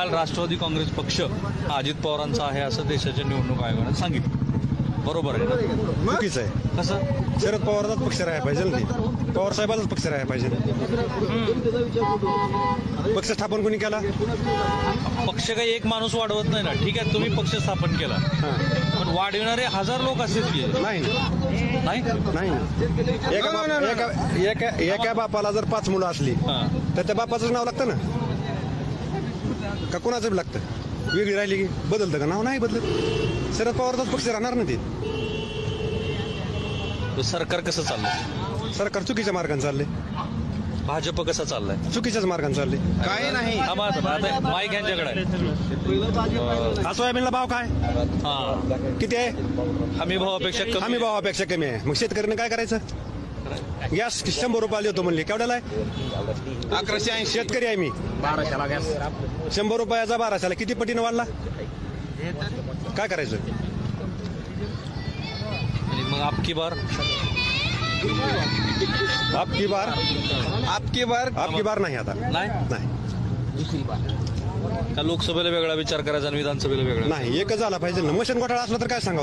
काल राष्ट्रवादी काँग्रेस पक्ष अजित पवारांचा आहे असं देशाच्या निवडणूक आयोगाने सांगितलं. बरोबर आहे ना? चुकीचं आहे. कसं? शरद पवारचाच पक्ष राहायला पाहिजे ना पवार साहेबाचाच पक्ष राहायला पाहिजे. पक्ष स्थापन कोणी केला? पक्ष काही एक माणूस वाढवत नाही ना. ठीक आहे तुम्ही पक्ष स्थापन केला. पण वाढविणारे हजार लोक असतील की. नाही नाही. एका बाप- एका एका एका बापाला जर पाच मुलं असली. तर त्या बापाचं नाव लागतं ना. का कोणाचं बी लागतं? वेगळी राहिली की बदलतं का? नाव नाही बदलत. शरद पवारचाच पक्ष राहणार ना ते. सरकार कसं चाललंय? सरकार चुकीच्या मार्गाने चालले भाजप कसं चाललंय? चुकीच्याच मार्गाने चालले काही नाही. माईक यांच्याकडे आहे. हा सोयाबीनला भाव काय? हा. किती आहे? हमी भावापेक्षा कमी हमी भावापेक्षा कमी आहे. मग शेतकऱ्याने काय करायचं? गॅस शंभर रुपयाला देतो म्हणले. केवढ्याला आहे? अकराशे ऐंशी. शेतकरी आहे मी. बाराशेला गॅस. शंभर रुपयाचा बाराशेला. किती पटीनं वाढला? काय करायचं? आणि मग आपकी बार? आपकी बार? आपकी बार? आपकी बार नाही आता. नाही? नाही. का लोकसभेला वेगळा विचार करायचा आणि विधानसभेला वेगळा. नाही एकच झाला पाहिजे. ना मशीन घोटाळा असला तर काय सांगावं?